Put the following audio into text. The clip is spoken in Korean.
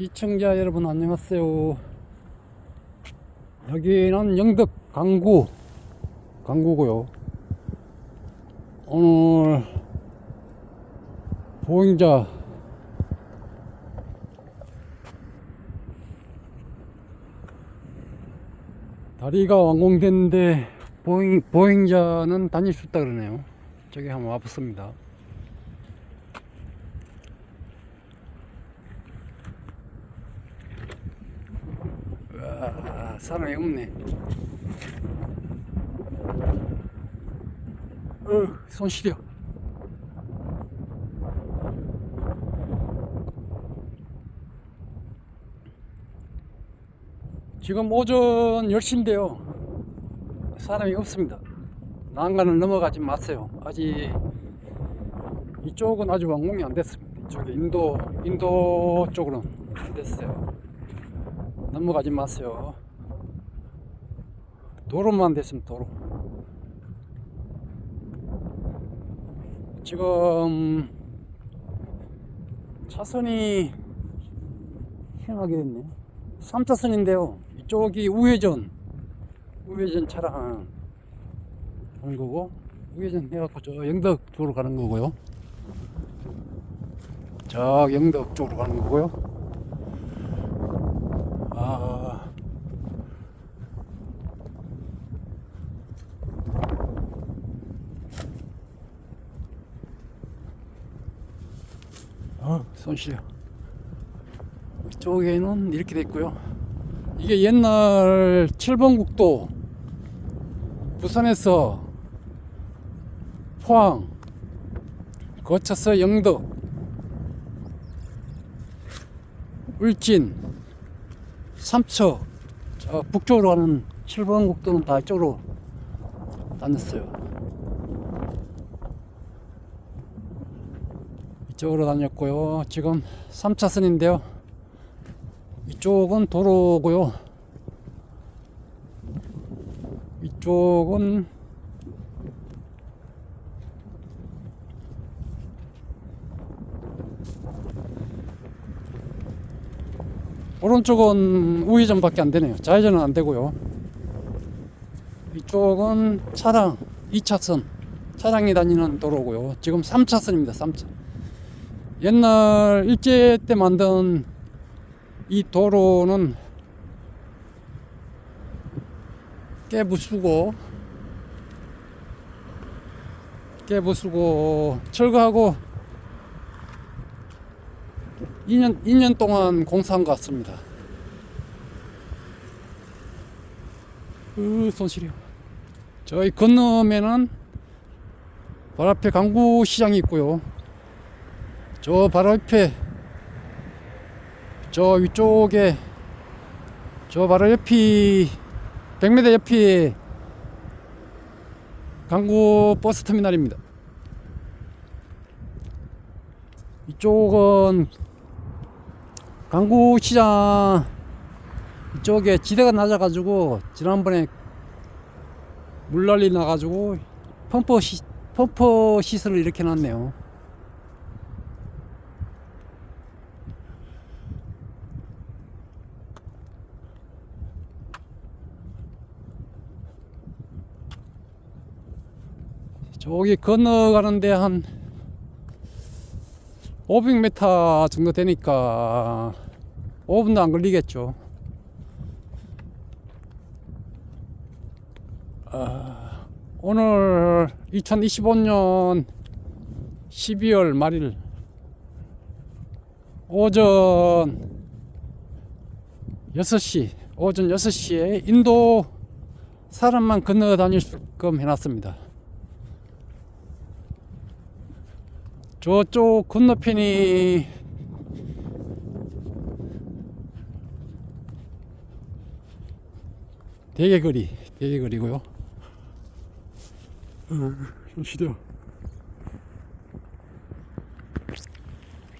시청자 여러분 안녕하세요. 여기는 영덕 강구 강구고요. 오늘 보행자 다리가 완공됐는데 보행, 보행자는 다닐 수 있다 그러네요. 저기 한번 와봤습니다. 아, 사람이 없네. 어, 손 시려. 지금 오전 10시인데요. 사람이 없습니다. 난간을 넘어가지 마세요. 아직 이쪽은 아직 완공이 안 됐습니다. 이쪽에 인도 인도 쪽으로는 안 됐어요. 넘어가지 마세요. 도로만 됐으면 도로. 지금 차선이 희한하게 됐네. 3차선인데요. 이쪽이 우회전. 우회전 차량 가는 거고, 우회전 해갖고 저 영덕 쪽으로 가는 거고요. 저 영덕 쪽으로 가는 거고요. 아. 아, 손 시려. 이쪽에는 이렇게 됐고요. 이게 옛날 7번 국도 부산에서 포항 거쳐서 영덕 울진 삼척 저 북쪽으로 가는 7번 국도는 다 이쪽으로 다녔어요. 이쪽으로 다녔고요. 지금 3차선인데요. 이쪽은 도로고요. 이쪽은 오른쪽은 우회전밖에 안 되네요. 좌회전은 안 되고요. 이쪽은 차량 2차선 차량이 다니는 도로고요. 지금 3차선입니다. 3차. 옛날 일제 때 만든 이 도로는 깨부수고 깨부수고 철거하고 2년 2년 동안 공사한 것 같습니다. 으, 손시려. 저희 건너면은 바로 앞에 강구시장이 있고요. 저 바로 옆에 저 위쪽에 저 바로 옆이 100m 옆이 강구 버스 터미널입니다. 이쪽은 강구 시장 이쪽에 지대가 낮아가지고 지난번에 물난리 나가지고 펌프 시, 펌프 시설을 이렇게 놨네요. 저기 건너가는데 한 500m 정도 되니까 5분도 안 걸리겠죠. 아, 오늘 2025년 12월 말일 오전 6시, 오전 6시에 인도 사람만 건너 다닐 수끔 해놨습니다. 저쪽 건너편이 대게거리, 대게거리고요. 어, 좀 쉬려.